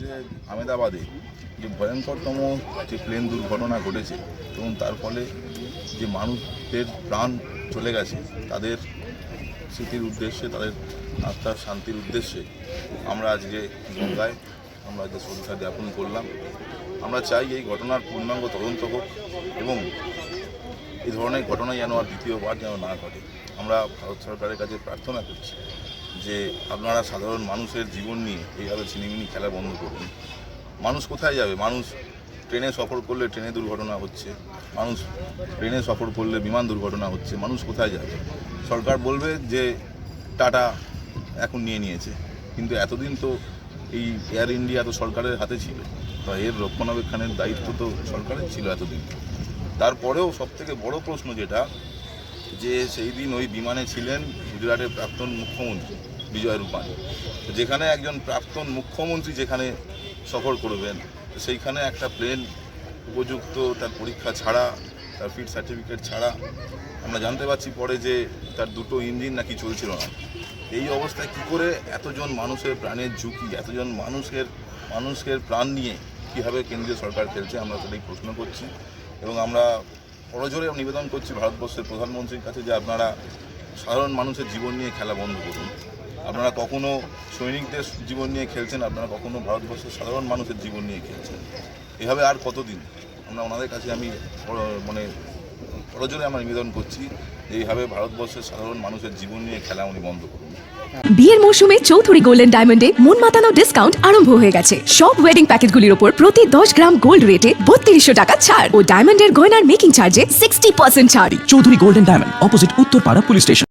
যে আমেদাবাদে যে ভয়ঙ্করতম যে প্লেন দুর্ঘটনা ঘটেছে এবং তার ফলে যে মানুষদের প্রাণ চলে গেছে, তাদের স্মৃতির উদ্দেশ্যে, তাদের আত্মার শান্তির উদ্দেশ্যে আমরা আজকে গঙ্গায়, আমরা যে শ্রদ্ধা জ্ঞাপন করলাম। আমরা চাই এই ঘটনার পূর্ণাঙ্গ তদন্ত হোক এবং এই ধরনের ঘটনা যেন আর দ্বিতীয়বার যেন না ঘটে। আমরা ভারত সরকারের কাছে প্রার্থনা করছি। যে আপনারা সাধারণ মানুষের জীবন নিয়ে এইভাবে ছিনিমিনি খেলা বন্ধ করুন। মানুষ কোথায় যাবে? মানুষ ট্রেনে সফর করলে ট্রেনে দুর্ঘটনা হচ্ছে। মানুষ ট্রেনে সফর করলে বিমান দুর্ঘটনা হচ্ছে। মানুষ কোথায় যাবে? সরকার বলবে যে, টাটা, এখন নিয়ে নিয়েছে। কিন্তু এতদিন তো এই এয়ার ইন্ডিয়া তো সরকারের হাতে ছিল। তা এর রক্ষণাবেক্ষণের দায়িত্ব তো সরকারের ছিল এতদিন। তারপরেও সবথেকে বড় প্রশ্ন যেটা যে সেই দিন ওই বিমানে ছিলেন গুজরাটের প্রাক্তন মুখ্যমন্ত্রী বিজয় রূপানী। যেখানে একজন প্রাক্তন মুখ্যমন্ত্রী যেখানে সফর করবেন, সেইখানে একটা প্লেন উপযুক্ত তার পরীক্ষা ছাড়া, তার ফিট সার্টিফিকেট ছাড়া। আমরা জানতে পারছি পরে যে তার দুটো ইঞ্জিন নাকি চলছিল না। এই অবস্থায় কি করে এতজন মানুষের প্রাণের ঝুঁকি, এতজন মানুষের মানুষের প্রাণ নিয়ে কীভাবে কেন্দ্রীয় সরকার খেলছে, আমরা সেটাই প্রশ্ন করছি। এবং আমরা পরজোরে নিবেদন করছি ভারতবর্ষের প্রধানমন্ত্রীর কাছে যে আপনারা সাধারণ মানুষের জীবন নিয়ে খেলা বন্ধ করুন। আপনারা কখনো সৈনিকদের জীবন নিয়ে খেলছেন, আপনারা কখনো ভারতবর্ষের সাধারণ মানুষের জীবন নিয়ে খেলছেন। এভাবে আর কতদিন? আমরা ওনাদের কাছে আমি মানে পরজোরে আমরা নিবেদন করছি যে এইভাবে ভারতবর্ষের সাধারণ মানুষের জীবন নিয়ে খেলা উনি বন্ধ করুন। বিয়ের মৌসুমে চৌধুরী গোল্ডেন ডায়মন্ডে মন মাতানো ডিসকাউন্ট আরম্ভ হয়ে গেছে। সব ওয়েডিং প্যাকেটগুলির ওপর প্রতি দশ গ্রাম গোল্ড রেটে বত্রিশশো টাকা ছাড়। ও ডায়মন্ডের গয়নার মেকিং চার্জে সিক্সটি পার্সেন্ট ছাড়। Chowdhury golden diamond opposite Uttarpara police station